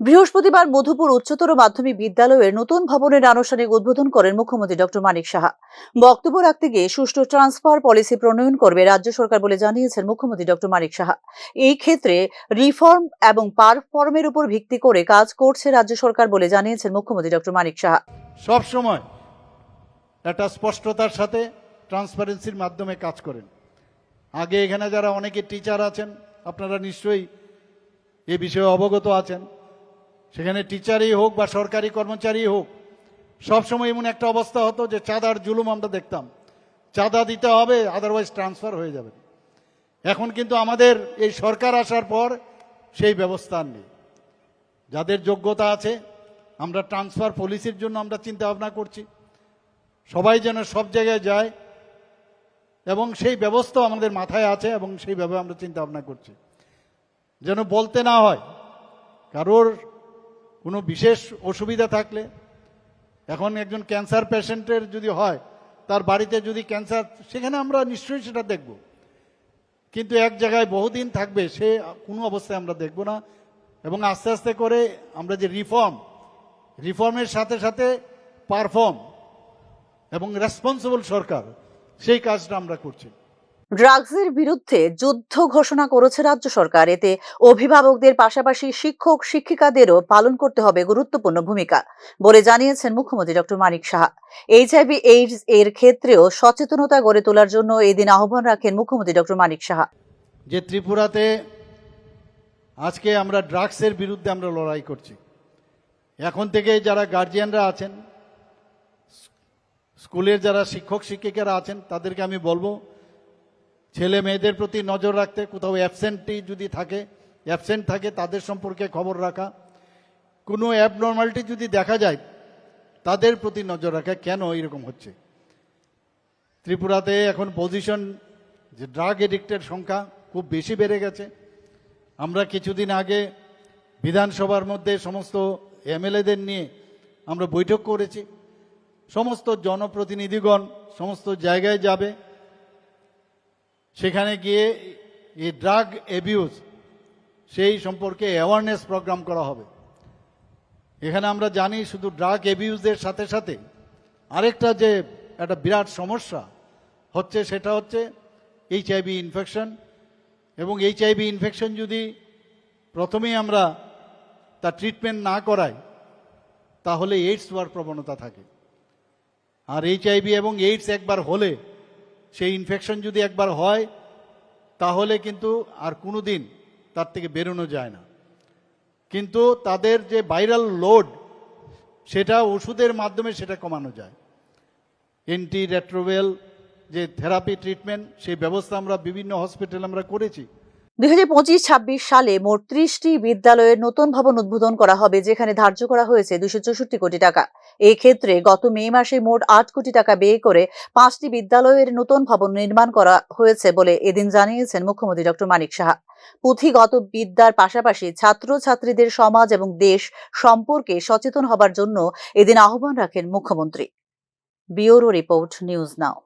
বৃহস্পতিবার মধুপুর উচ্চতর মাধ্যমিক বিদ্যালয়ের নতুন ভবনের আনুষ্ঠানিক উদ্বোধন করেন মুখ্যমন্ত্রী ডক্টর মানিক সাহা। বক্তব্য রাখতে গিয়ে সুষ্ঠু ট্রান্সফার পলিসি প্রণয়ন করবে রাজ্য সরকার বলে জানিয়েছেন মুখ্যমন্ত্রী ডক্টর মানিক সাহা। এই ক্ষেত্রে রিফর্ম এবং পারফর্মের উপর ভিত্তি করে কাজ করছে রাজ্য সরকার বলে জানিয়েছেন মুখ্যমন্ত্রী ডক্টর মানিক সাহা। সব সময় একটা স্পষ্টতার সাথে ট্রান্সপারেন্সির মাধ্যমে কাজ করেন। আগে এখানে যারা অনেকে টিচার আছেন, আপনারা নিশ্চয়ই এ বিষয়ে অবগত আছেন। সেখানে টিচারই হোক বা সরকারি কর্মচারী হোক, সবসময় এমন একটা অবস্থা হতো যে চাঁদার জুলুম আমরা দেখতাম। চাঁদা দিতে হবে আদারওয়াইজ ট্রান্সফার হয়ে যাবে। এখন কিন্তু আমাদের এই সরকার আসার পর সেই ব্যবস্থা নেই। যাদের যোগ্যতা আছে, আমরা ট্রান্সফার পলিসির জন্য আমরা চিন্তা ভাবনা করছি। সবাই যেন সব জায়গায় যায় এবং সেই ব্যবস্থা আমাদের মাথায় আছে এবং সেইভাবে আমরা চিন্তা ভাবনা করছি। যেন বলতে না হয়, কারোর কোনো বিশেষ অসুবিধা থাকলে, এখন একজন ক্যান্সার পেশেন্টের যদি হয়, তার বাড়িতে যদি ক্যান্সার সেখানে আমরা নিশ্চয়ই সেটা দেখব। কিন্তু এক জায়গায় বহুদিন থাকবে, সে কোনো অবস্থায় আমরা দেখব না। এবং আস্তে আস্তে করে আমরা যে রিফর্ম রিফর্মের সাথে সাথে পারফর্ম এবং রেসপন্সিবল সরকার, সেই কাজটা আমরা করছি। ড্রাগসের বিরুদ্ধে যুদ্ধ ঘোষণা করেছে রাজ্য সরকার। এতে অভিভাবকদের পাশাপাশি শিক্ষক, শিক্ষিকাদেরও পালন করতে হবে গুরুত্বপূর্ণ ভূমিকা বলে জানিয়েছেন মুখ্যমন্ত্রী doctor Manik Saha. HIV, AIDS এর ক্ষেত্রেও সচেতনতা গড়ে তোলার জন্য এদিন আহ্বান রাখেন মুখ্যমন্ত্রী ডক্টর মানিক সাহা। যে ত্রিপুরাতে আজকে আমরা ড্রাগসের বিরুদ্ধে আমরা লড়াই করছি। এখন থেকে যারা গার্জিয়ানরা আছেন, স্কুলের যারা শিক্ষক, শিক্ষিকারা আছেন, তাদেরকে আমি বলব ছেলে মেয়েদের প্রতি নজর রাখতে কোথাও অ্যাবসেন্টই যদি থাকে অ্যাবসেন্ট থাকে তাদের সম্পর্কে খবর রাখা। কোনো অ্যাবনর্মালিটি যদি দেখা যায়, তাদের প্রতি নজর রাখা কেন এরকম হচ্ছে? ত্রিপুরাতে এখন পজিশন যে ড্রাগ এডিক্টের সংখ্যা খুব বেশি বেড়ে গেছে। আমরা কিছুদিন আগে বিধানসভার মধ্যে সমস্ত এমএলএদের নিয়ে আমরা বৈঠক করেছি। সমস্ত জনপ্রতিনিধিগণ সমস্ত জায়গায় যাবে। সেখানে গিয়ে এই ড্রাগ অ্যাবিউজ সেই সম্পর্কে অ্যাওয়ারনেস প্রোগ্রাম করা হবে। এখানে আমরা জানি শুধু ড্রাগ অ্যাবিউজের সাথে সাথে আরেকটা যে একটা বিরাট সমস্যা হচ্ছে সেটা হচ্ছে এইচআইভি ইনফেকশন এবং এইচআইভি ইনফেকশন যদি প্রথমেই আমরা তার ট্রিটমেন্ট না করাই, তাহলে এইডস হওয়ার প্রবণতা থাকে। আর এইচআইভি এবং এইডস একবার হলে সেই ইনফেকশন যদি একবার হয়, তাহলে কিন্তু আর কোনো দিন তার থেকে বেরোনো যায় না। কিন্তু তাদের যে ভাইরাল লোড সেটা ওষুধের মাধ্যমে সেটা কমানো যায়। এন্টি রেট্রোভেল যে থেরাপি ট্রিটমেন্ট সেই ব্যবস্থা আমরা বিভিন্ন হসপিটাল আমরা করেছি। দুই হাজার পঁচিশ, ছাব্বিশ সালে মোট ত্রিশটি বিদ্যালয়ের নতুন ভবন উদ্বোধন করা হবে, যেখানে ধার্য করা হয়েছে দুশো চৌষট্টি কোটি টাকা। এই ক্ষেত্রে গত মে মাসে মোট আট কোটি টাকা ব্যয় করে পাঁচটি বিদ্যালয়ের নতুন ভবন নির্মাণ করা হয়েছে বলে এদিন জানিয়েছেন মুখ্যমন্ত্রী ডক্টর মানিক সাহা। পুঁথিগত বিদ্যার পাশাপাশি ছাত্র ছাত্রীদের সমাজ এবং দেশ সম্পর্কে সচেতন হবার জন্য এদিন আহ্বান রাখেন মুখ্যমন্ত্রী। Bureau report, news now.